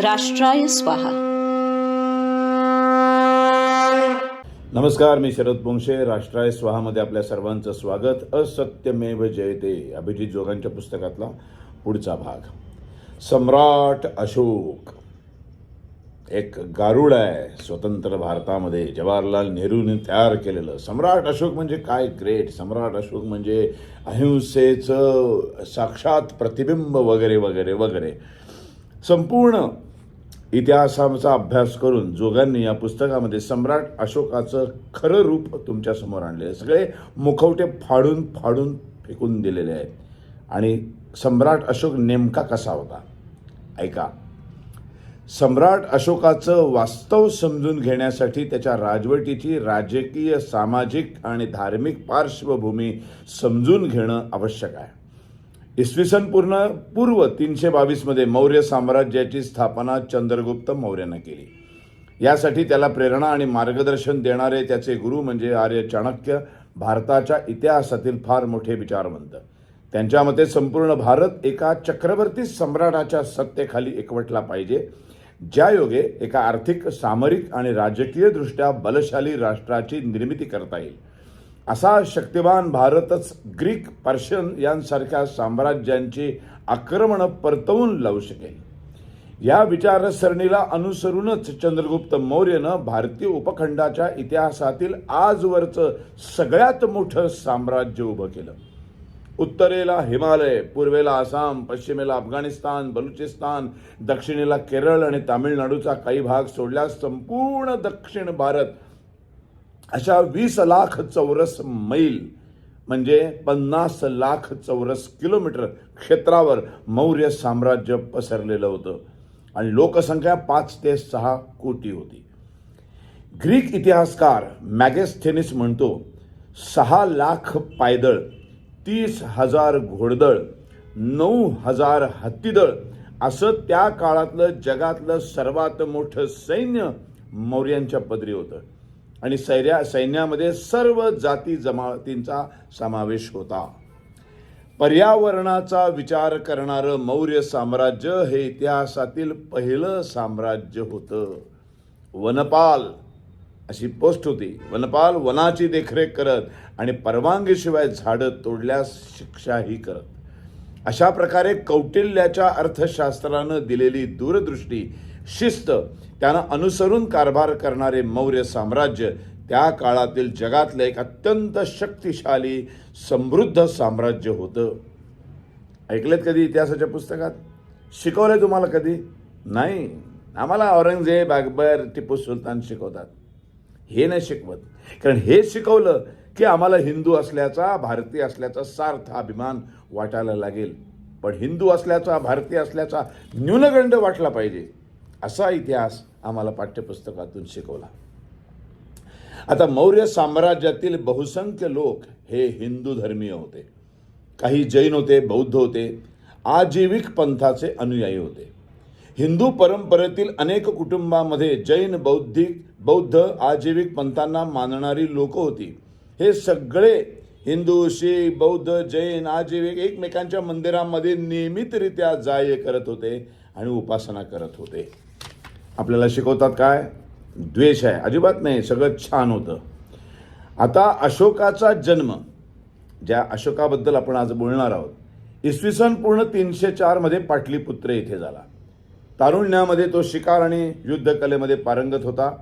राष्ट्राय स्वाहा. नमस्कार मी शरद बोंगशे राष्ट्राय स्वाहामध्ये आपल्या सर्वांचं स्वागत. असत्यमेव जयते अभिजित जोगांच्या पुस्तकातला पुढचा भाग. सम्राट अशोक एक गारुड आहे स्वतंत्र भारतामध्ये जवाहरलाल नेहरूने तयार केलेलं. सम्राट अशोक म्हणजे काय? ग्रेट सम्राट अशोक म्हणजे अहिंसेचं साक्षात प्रतिबिंब वगैरे वगैरे वगैरे. संपूर्ण इतिहासाचा अभ्यास करून जोगांनी या पुस्तकामध्ये सम्राट अशोकाचं खरं रूप तुमच्यासमोर आणले सगळे मुखवटे फाडून फाडून फेकून दिलेले आहेत. आणि सम्राट अशोक नेमका कसा होता? ऐका. सम्राट अशोकाचं वास्तव समजून घेण्यासाठी त्याच्या राजवटीची राजकीय सामाजिक आणि धार्मिक पार्श्वभूमी समजून घेणं आवश्यक आहे. इसवी सन पूर्ण पूर्व तीनशे बावीसमध्ये मौर्य साम्राज्याची स्थापना चंद्रगुप्त मौर्यानं केली. यासाठी त्याला प्रेरणा आणि मार्गदर्शन देणारे त्याचे गुरु म्हणजे आर्य चाणक्य भारताच्या इतिहासातील फार मोठे विचारवंत. त्यांच्या मते संपूर्ण भारत एका चक्रवर्ती सम्राटाच्या सत्तेखाली एकवटला पाहिजे. ज्या योगे एका आर्थिक सामरिक आणि राजकीय दृष्ट्या बलशाली राष्ट्राची निर्मिती करता येईल. असा शक्तिवान भारतच ग्रीक पर्शियन यांसारख्या साम्राज्यांची आक्रमणं परतवून लावू शकेल. या विचारसरणीला अनुसरूनच चंद्रगुप्त मौर्यनं भारतीय उपखंडाच्या इतिहासातील आजवरचं सगळ्यात मोठं साम्राज्य उभं केलं. उत्तरेला हिमालय पूर्वेला आसाम पश्चिमेला अफगाणिस्तान बलुचिस्तान दक्षिणेला केरळ आणि तामिळनाडूचा काही भाग सोडल्यास संपूर्ण दक्षिण भारत अशा वीस लाख चौरस मैल म्हणजे पन्नास लाख चौरस किलोमीटर क्षेत्रावर मौर्य साम्राज्य पसरलेलं होतं. आणि लोकसंख्या पाच ते सहा कोटी होती. ग्रीक इतिहासकार मॅगेस्थेनिस म्हणतो सहा लाख पायदळ तीस हजार घोडदळ नऊ हजार हत्तीदळ असं त्या काळातलं जगातलं सर्वात मोठं सैन्य मौर्यांच्या पदरी होतं. आणि सैर्या सैन्यामध्ये सर्व जाती जमातींचा समावेश होता. पर्यावरणाचा विचार करणारं मौर्य साम्राज्य हे इतिहासातील पहिलं साम्राज्य होतं. वनपाल अशी पोस्ट होती. वनपाल वनाची देखरेख करत आणि परवानगीशिवाय झाडं तोडल्यास शिक्षाही करत. अशा प्रकारे कौटिल्याच्या अर्थशास्त्रानं दिलेली दूरदृष्टी शिस्त त्यांना अनुसरून कारभार करणारे मौर्य साम्राज्य त्या काळातील जगातलं एक अत्यंत शक्तिशाली समृद्ध साम्राज्य होतं. ऐकलेत कधी इतिहासाच्या पुस्तकात? शिकवलंय तुम्हाला कधी? नाही. आम्हाला औरंगजेब अकबर टिपू सुलतान शिकवतात. हे नाही शिकवत. कारण हे शिकवलं की आम्हाला हिंदू असल्याचा भारतीय असल्याचा सार्थ अभिमान वाटायला लागेल. पण हिंदू असल्याचा भारतीय असल्याचा न्यूनगंड वाटला पाहिजे. असा इतिहास आम्हाला पाठ्यपुस्तकातून शिकवला. आता मौर्य साम्राज्यातील बहुसंख्य लोक हे हिंदू धर्मीय होते. काही जैन होते बौद्ध होते आजीविक पंथाचे अनुयायी होते. हिंदू परंपरेतील अनेक कुटुंबामध्ये जैन बौद्धिक बौद्ध आजीविक पंथांना मानणारी लोक होती. हे सगळे हिंदू शीख बौद्ध जैन आजीविक एकमेकांच्या मंदिरामध्ये नियमितरित्या जाय करत होते. आणि उपासना करत होते. आपल्याला शिकवतात काय? द्वेष आहे. अजिबात नाही. सगळं छान होतं. आता अशोकाचा जन्म ज्या अशोकाबद्दल आपण आज बोलणार आहोत इसवी सन पूर्ण तीनशे चारमध्ये पाटलीपुत्र येथे झाला. तारुण्यामध्ये तो शिकार आणि युद्धकलेमध्ये पारंगत होता.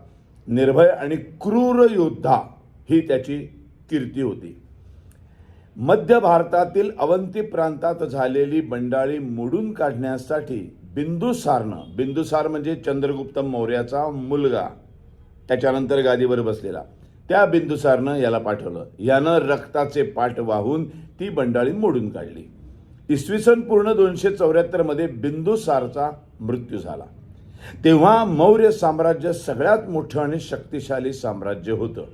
निर्भय आणि क्रूर योद्धा ही त्याची कीर्ती होती. मध्य भारतातील अवंती प्रांतात झालेली बंडाळी मोडून काढण्यासाठी बिंदुसारनं बिंदुसार म्हणजे चंद्रगुप्त मौर्याचा मुलगा त्याच्यानंतर गादीवर बसलेला. त्या बिंदुसारनं याला पाठवलं. यानं रक्ताचे पाठ वाहून ती बंडाळी मोडून काढली. इसवी सन पूर्ण दोनशे चौऱ्याहत्तरमध्ये बिंदुसारचा मृत्यू झाला. तेव्हा मौर्य साम्राज्य सगळ्यात मोठं आणि शक्तिशाली साम्राज्य होतं.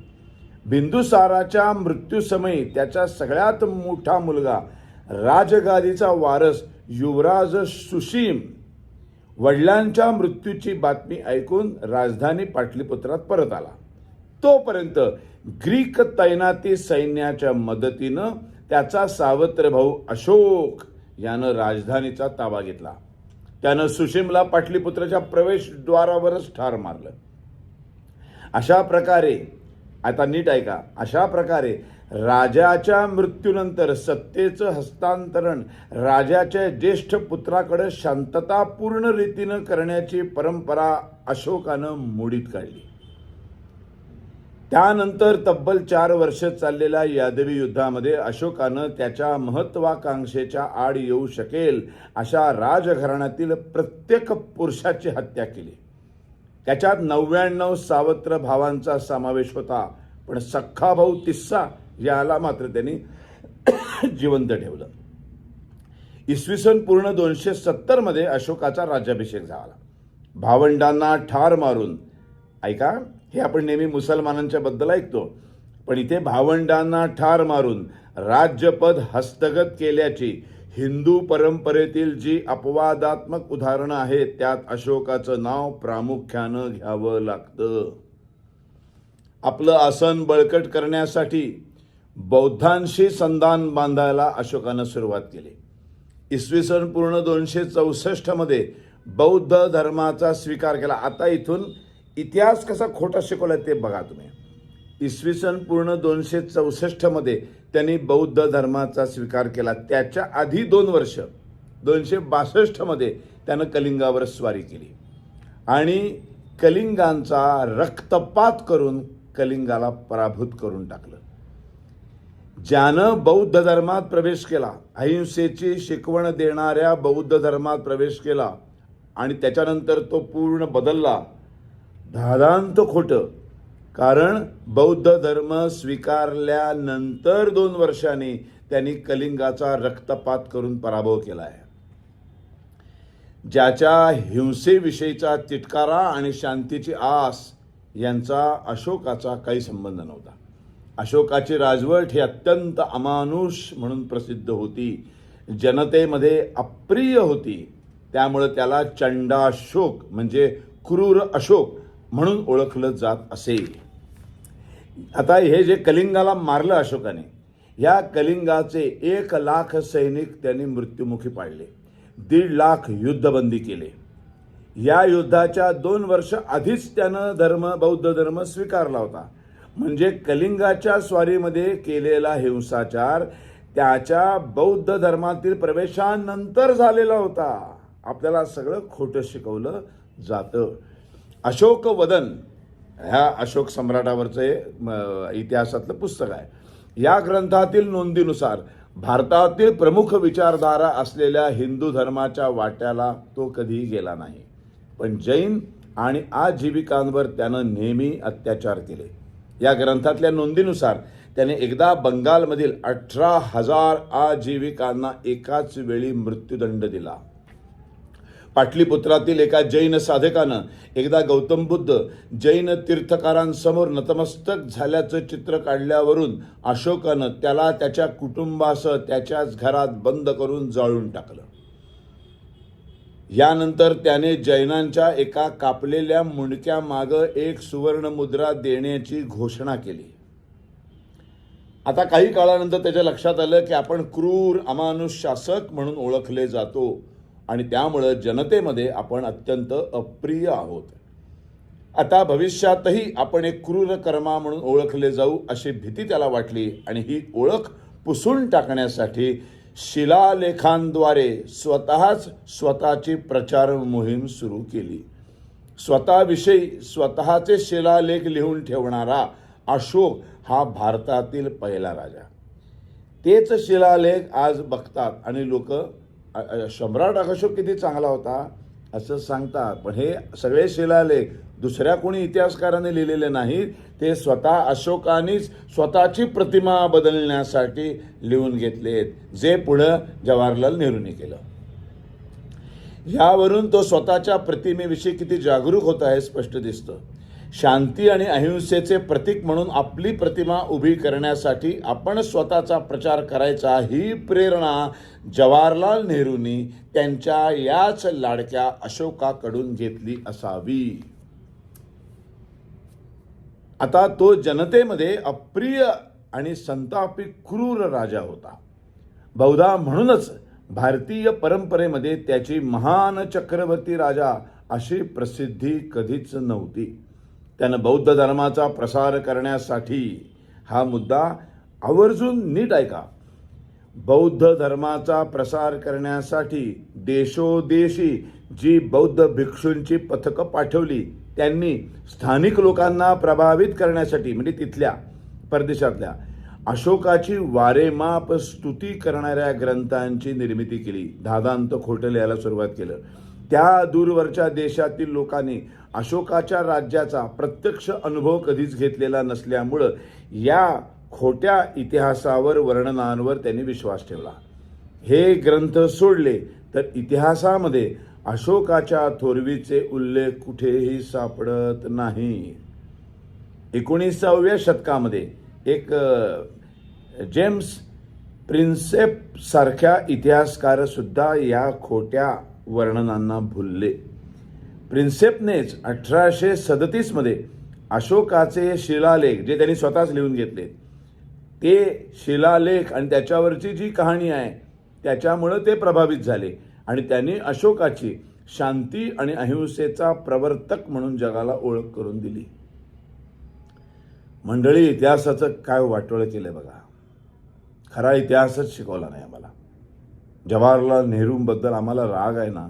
बिंदुसाराच्या मृत्यूसमयी त्याचा सगळ्यात मोठा मुलगा राजगादीचा वारस युवराज सुशीम वडिलांच्या मृत्यूची बातमी ऐकून राजधानी पाटलीपुत्रात परत आला. तोपर्यंत ग्रीक तैनाती सैन्याच्या मदतीनं त्याचा सावत्र भाऊ अशोक यानं राजधानीचा ताबा घेतला. त्यानं सुशिमला पाटलीपुत्राच्या प्रवेशद्वारावरच ठार मारलं. अशा प्रकारे आता नीट ऐका अशा प्रकारे राजाच्या मृत्यूनंतर सत्तेचं हस्तांतरण राजाच्या ज्येष्ठ पुत्राकडे शांततापूर्ण रीतीनं करण्याची परंपरा अशोकानं मोडीत काढली. त्यानंतर तब्बल चार वर्ष चाललेल्या यादवी युद्धामध्ये अशोकानं त्याच्या महत्वाकांक्षेच्या आड येऊ शकेल अशा राजघराण्यातील प्रत्येक पुरुषाची हत्या केली. त्याच्यात नव्याण्णव सावत्र भावांचा समावेश होता पण सख्खा भाऊ तिस्सा याला मात्र त्यांनी जिवंत ठेवलं. इसवी सन पूर्ण दोनशे सत्तरमध्ये अशोकाचा राज्याभिषेक झाला. भावंडांना ठार मारून ऐका हे आपण नेहमी मुसलमानांच्या बद्दल ऐकतो पण इथे भावंडांना ठार मारून राज्यपद हस्तगत केल्याची हिंदू परंपरेतील जी अपवादात्मक उदाहरणं आहेत त्यात अशोकाचं नाव प्रामुख्यानं घ्यावं लागतं. आपलं आसन बळकट करण्यासाठी बौद्धांशी संधान बांधायला अशोकानं सुरुवात केली. इसवी सन पूर्ण दोनशे चौसष्टमध्ये बौद्ध धर्माचा स्वीकार केला. आता इथून इतिहास कसा खोटा शिकवला ते बघा तुम्ही. इसवी सन पूर्ण दोनशे चौसष्टमध्ये त्यांनी बौद्ध धर्माचा स्वीकार केला. त्याच्या आधी दोन वर्ष दोनशे बासष्टमध्ये त्यानं कलिंगावर स्वारी केली. आणि कलिंगांचा रक्तपात करून कलिंगाला पराभूत करून टाकलं. ज्यानं बौद्ध धर्मात प्रवेश केला अहिंसेची शिकवण देणाऱ्या बौद्ध धर्मात प्रवेश केला आणि त्याच्यानंतर तो पूर्ण बदलला धादांत खोटं. कारण बौद्ध धर्म स्वीकारल्यानंतर दोन वर्षांनी त्यांनी कलिंगाचा रक्तपात करून पराभव केला आहे. ज्याच्या हिंसेविषयीचा तिटकारा आणि शांतीची आस यांचा अशोकाचा काही संबंध नव्हता. अशोकाची राजवट ही अत्यंत अमानुष म्हणून प्रसिद्ध होती. जनतेमध्ये अप्रिय होती. त्यामुळं त्याला चंडाशोक म्हणजे क्रूर अशोक म्हणून ओळखलं जात असे. आता हे जे कलिंगाला मारलं अशोकाने या कलिंगाचे एक लाख सैनिक त्यांनी मृत्युमुखी पाडले. दीड लाख युद्धबंदी केले. या युद्धाच्या दोन वर्ष आधीच त्यानं धर्म बौद्ध धर्म स्वीकारला होता. म्हणजे कलिंगाच्या स्वारीमध्ये केलेला हिंसाचार त्याच्या बौद्ध धर्मातील प्रवेशानंतर झालेला होता. आपल्याला सगळं खोटं शिकवलं जातं. अशोक वदन ह्या अशोक सम्राटावरचं हे इतिहासातलं पुस्तक आहे. या ग्रंथातील नोंदीनुसार भारतातील प्रमुख विचारधारा असलेल्या हिंदू धर्माच्या वाट्याला तो कधीही गेला नाही. पण जैन आणि आजीविकांवर त्यानं नेहमी अत्याचार केले. या ग्रंथातल्या नोंदीनुसार त्याने एकदा बंगालमधील अठरा हजार आजीविकांना एकाच वेळी मृत्यूदंड दिला. पाटलीपुत्रातील एका जैन साधकानं एकदा गौतम बुद्ध जैन तीर्थकारांसमोर नतमस्तक झाल्याचं चित्र काढल्यावरून अशोकानं त्याला त्याच्या कुटुंबासह त्याच्याच घरात बंद करून जाळून टाकलं. यानंतर त्याने जैनांच्या एका कापलेल्या मुंडक्या माग एक सुवर्ण मुद्रा देण्याची घोषणा केली. आता काही काळानंतर त्याच्या लक्षात आलं की आपण क्रूर अमानुष शासक म्हणून ओळखले जातो आणि त्यामुळं जनतेमध्ये आपण अत्यंत अप्रिय आहोत. आता भविष्यातही आपण एक क्रूर कर्मा म्हणून ओळखले जाऊ अशी भीती त्याला वाटली आणि ही ओळख पुसून टाकण्यासाठी शिलालेखांद्वारे स्वतःच स्वतःची प्रचार मोहीम सुरू केली. स्वतःविषयी स्वतःचे शिलालेख लिहून ठेवणारा अशोक हा भारतातील पहिला राजा. तेच शिलालेख आज बघतात आणि लोक सम्राट अशोक किती चांगला होता असं सांगतात. पण हे सगळे शिलालेख दुसऱ्या कोणी इतिहासकाराने लिहिलेले नाहीत ते स्वतः अशोकानेच स्वतःची प्रतिमा बदलण्यासाठी लिहून घेतलेत जे पुढं जवाहरलाल नेहरूंनी केलं. यावरून तो स्वतःच्या प्रतिमेविषयी किती जागरूक होता हे स्पष्ट दिसतं. शांती आणि अहिंसेचे प्रतीक म्हणून आपली प्रतिमा उभी करण्यासाठी आपण स्वतःचा प्रचार करायचा ही प्रेरणा जवाहरलाल नेहरूंनी त्यांच्या याच लाडक्या अशोकाकडून घेतली असावी. आता तो जनतेमध्ये अप्रिय आणि संतापी क्रूर राजा होता. बहुधा म्हणूनच भारतीय परंपरेमध्ये त्याची महान चक्रवर्ती राजा अशी प्रसिद्धी कधीच नव्हती. त्यानं बौद्ध धर्माचा प्रसार करण्यासाठी हा मुद्दा आवर्जून नीट ऐका. बौद्ध धर्माचा प्रसार करण्यासाठी देशोदेशी जी बौद्ध भिक्षूंची पथकं पाठवली त्यांनी स्थानिक लोकांना प्रभावित करण्यासाठी म्हणजे तिथल्या परदेशातल्या अशोकाची वारेमाप स्तुती करणाऱ्या ग्रंथांची निर्मिती केली. दादांत खोटं लिहायला सुरुवात केलं. त्या दूरवरच्या देशातील लोकांनी अशोकाच्या राज्याचा प्रत्यक्ष अनुभव कधीच घेतलेला नसल्यामुळं या खोट्या इतिहासावर वर्णनांवर त्यांनी विश्वास ठेवला. हे ग्रंथ सोडले तर इतिहासामध्ये अशोकाच्या थोरवीचे उल्लेख कुठेही सापडत नाही. एकोणीसाव्या शतकामध्ये एक जेम्स प्रिन्सेप सारख्या इतिहासकार सुद्धा या खोट्या वर्णनांना भुलले. प्रिन्सेपनेच अठराशे सदतीसमध्ये अशोकाचे शिलालेख जे त्यांनी स्वतःच लिहून घेतले ते शिलालेख आणि त्याच्यावरची जी कहाणी आहे त्याच्यामुळं ते प्रभावित झाले. आणि त्यांनी अशोकाची शांती आणि अहिंसेचा प्रवर्तक म्हणून जगाला ओळख करून दिली. मंडळी इतिहासाचं काय वाटोळं केलं बघा. खरा इतिहासच शिकवला नाही आम्हाला. जवाहरलाल नेहरूंबद्दल आम्हाला राग आहे ना.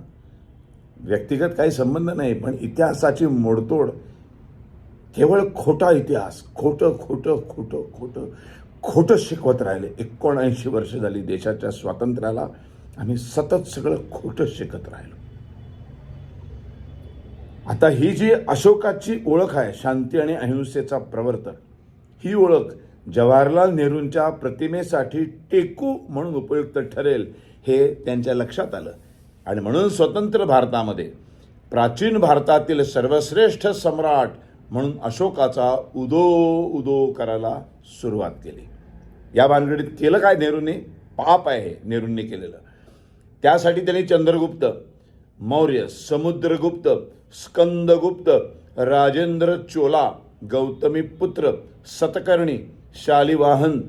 व्यक्तिगत काही संबंध नाही पण इतिहासाची मोडतोड केवळ खोटा इतिहास खोटं खोटं खोटं खोटं खोटं शिकवत राहिले. एकोणऐंशी वर्ष झाली देशाच्या स्वातंत्र्याला आम्ही सतत सगळं खोटं शिकत राहिलो. आता ही जी अशोकाची ओळख आहे शांती आणि अहिंसेचा प्रवर्तक ही ओळख जवाहरलाल नेहरूंच्या प्रतिमेसाठी टेकू म्हणून उपयुक्त ठरेल हे त्यांच्या लक्षात आलं. आणि म्हणून स्वतंत्र भारतामध्ये प्राचीन भारतातील सर्वश्रेष्ठ सम्राट म्हणून अशोकाचा उदो उदो करायला सुरुवात केली. या भानगडीत केलं काय नेहरूंनी? पाप आहे नेहरूंनी केलेलं. त्यासाठी त्यांनी चंद्रगुप्त मौर्य समुद्रगुप्त स्कंदगुप्त राजेंद्र चोला गौतमीपुत्र सतकर्णी शालिवाहन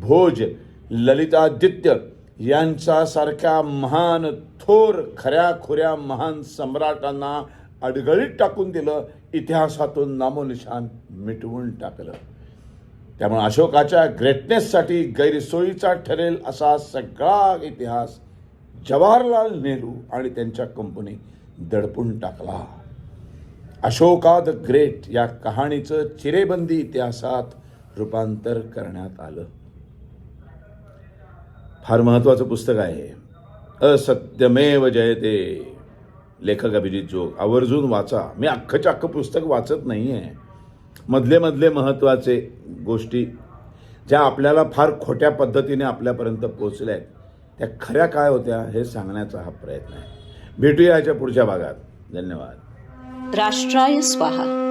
भोज ललितादित्य यांच्यासारख्या महान थोर खऱ्या खुऱ्या महान सम्राटांना अडगळीत टाकून दिलं इतिहासातून नामोनिशान मिटवून टाकलं. त्यामुळे अशोकाच्या ग्रेटनेससाठी गैरसोयीचा ठरेल असा सगळा इतिहास जवाहरलाल नेहरू आणि त्यांच्या कंपनी दडपून टाकला. अशोका द ग्रेट या कहाणीचं चिरेबंदी इतिहासात रूपांतर करण्यात आलं. फार महत्वाचं पुस्तक आहे. असत्यमेव जयते. लेखक अभिजित जोग आवर्जून वाचा. मी अख्खच्या अख्खं पुस्तक वाचत नाही आहे मधले मधले महत्त्वाचे गोष्टी ज्या आपल्याला फार खोट्या पद्धतीने आपल्यापर्यंत पोचल्या आहेत त्या खऱ्या काय होत्या हे सांगण्याचा हा प्रयत्न आहे. भेटूया याच्या पुढच्या भागात. धन्यवाद. राष्ट्राय स्वाहा.